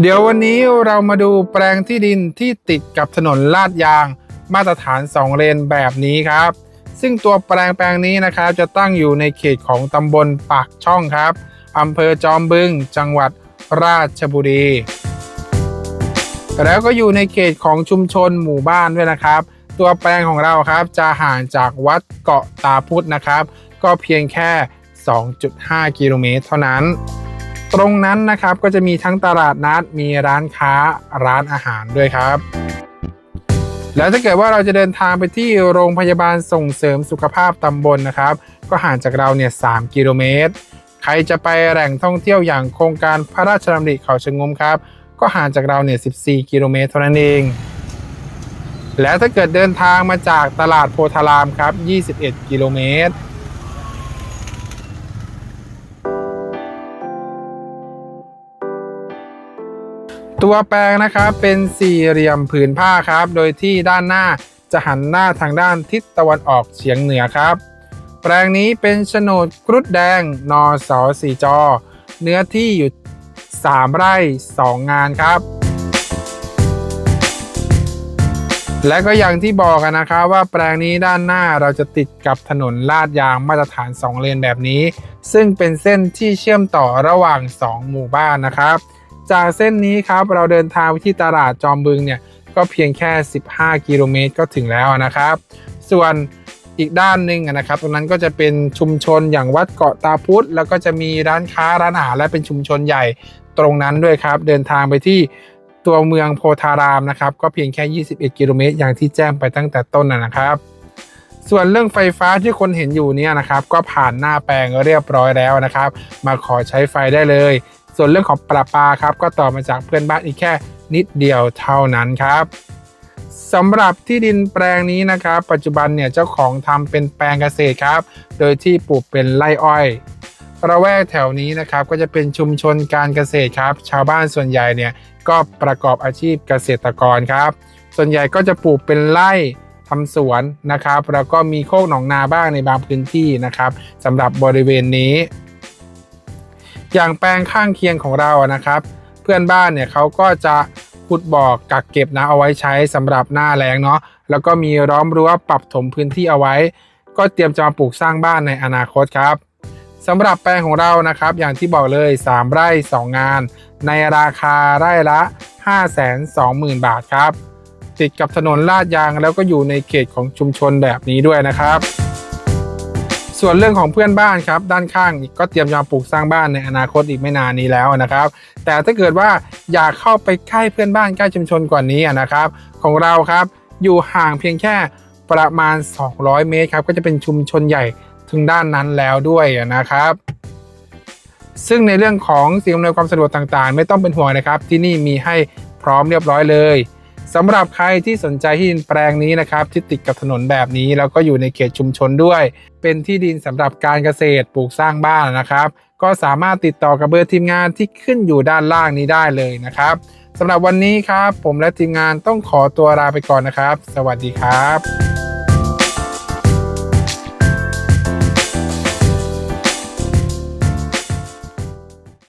เดี๋ยววันนี้เรามาดูแปลงที่ดินที่ติดกับถนนลาดยาง มาตรฐาน 2 เลนแบบนี้ครับ ซึ่งตัวแปลงแปลงนี้นะครับ จะตั้งอยู่ในเขตของตำบลปากช่องครับอำเภอจอมบึง จังหวัดราชบุรี แล้วก็อยู่ในเขตของชุมชนหมู่บ้านด้วยนะครับ ตัวแปลงของเราครับจะห่างจากวัดเกาะตาพุธนะครับ ก็เพียงแค่ 2.5 กิโลเมตรเท่านั้น ตรงนั้นนะครับก็จะมีทั้งตลาดนัดมีร้านค้าร้านอาหารด้วยครับ แล้วถ้าเกิดว่าเราจะเดินทางไปที่โรงพยาบาลส่งเสริมสุขภาพตำบลนะครับ ก็ห่างจากเราเนี่ย3กิโลเมตร ใครจะไปแหล่งท่องเที่ยวอย่างโครงการพระราชดำริเขาชะงมครับ ก็ห่างจากเราเนี่ย14 กิโลเมตรเท่านั้นเอง แล้วถ้าเกิดเดินทางมาจากตลาดโพธารามครับ 21 กิโลเมตร ตัวแปลงนะครับเป็นสี่เหลี่ยมผืนผ้าครับ โดยที่ด้านหน้าจะหันหน้าทางด้านทิศตะวันออกเฉียงเหนือครับ แปลงนี้เป็นโฉนดกรุดแดงนอสอสีจอ เนื้อที่อยู่ 3 ไร่ 2 งานครับ และก็อย่างที่บอกกันนะครับว่าแปลงนี้ด้านหน้าเราจะติดกับถนนลาดยางมาตรฐาน 2 เลนแบบนี้ ซึ่งเป็นเส้นที่เชื่อมต่อระหว่าง 2 หมู่บ้านนะครับ จากเส้นนี้ครับเราเดินทางไปที่ตลาดจอมบึงเนี่ยก็เพียงแค่ 15 กิโลเมตรก็ถึงแล้วนะครับ ส่วนอีกด้านหนึ่งนะครับ ตรงนั้นก็จะเป็นชุมชนอย่างวัดเกาะตาพุธแล้วก็จะมีร้านค้าร้านอาหารและเป็นชุมชนใหญ่ตรงนั้นด้วยครับ เดินทางไปที่ตัวเมืองโพธารามนะครับ ก็เพียงแค่ 21 กิโลเมตรอย่างที่แจ้งไปตั้งแต่ต้นนะครับ ส่วนเรื่องไฟฟ้าที่คนเห็นอยู่เนี่ยนะครับก็ผ่านหน้าแปลงเรียบร้อยแล้วนะครับ มาขอใช้ไฟได้เลย ส่วนเรื่องของประปาครับก็ต่อมาจากเพื่อนบ้านอีกแค่นิดเดียวเท่านั้นครับสำหรับที่ดินแปลงนี้นะครับ ปัจจุบันเนี่ยเจ้าของทำเป็นแปลงเกษตรครับ โดยที่ปลูกเป็นไร่อ้อยระแวกแถวนี้นะครับก็จะเป็นชุมชนการเกษตรครับ ชาวบ้านส่วนใหญ่เนี่ยก็ประกอบอาชีพเกษตรกรครับ ส่วนใหญ่ก็จะปลูกเป็นไร่ ทำสวนนะครับ แล้วก็มีโคกหนองนาบ้างในบางพื้นที่นะครับสำหรับบริเวณนี้ อย่างแปลงข้างเคียงของเรานะครับ เพื่อนบ้านเนี่ยเขาก็จะขุดบ่อกักเก็บน้ำเอาไว้ใช้สำหรับหน้าแล้งเนาะแล้วก็มีล้อมรั้วปรับถมพื้นที่เอาไว้ ก็เตรียมจะมาปลูกสร้างบ้านในอนาคตครับสำหรับแปลงของเรานะครับ อย่างที่บอกเลย 3 ไร่ 2 งาน ในราคาไร่ละ 520,000 บาทครับ ติดกับถนนลาดยาง แล้วก็อยู่ในเขตของชุมชนแบบนี้ด้วยนะครับ ส่วนเรื่องของเพื่อนบ้านครับ ด้านข้างก็เตรียมจะมาปลูกสร้างบ้านในอนาคตอีกไม่นานนี้แล้วนะครับ แต่ถ้าเกิดว่าอยากเข้าไปใกล้เพื่อนบ้านใกล้ชุมชนกว่านี้นะครับ ของเราครับอยู่ห่างเพียงแค่ประมาณ 200 เมตรครับก็จะเป็นชุมชนใหญ่ถึงด้านนั้นแล้วด้วยนะครับซึ่งในเรื่องของสิ่งอำนวยความสะดวกต่างๆ ไม่ต้องเป็นห่วงนะครับ ที่นี่มีให้พร้อมเรียบร้อยเลย สำหรับใครที่สนใจที่ดินแปลงนี้นะครับที่ติดกับถนนแบบนี้ แล้วก็อยู่ในเขตชุมชนด้วย เป็นที่ดินสำหรับการเกษตรปลูกสร้างบ้านนะครับ ก็สามารถติดต่อกับเบอร์ทีมงานที่ขึ้นอยู่ด้านล่างนี้ได้เลยนะครับสำหรับวันนี้ครับ ผมและทีมงานต้องขอตัวลาไปก่อนนะครับ สวัสดีครับ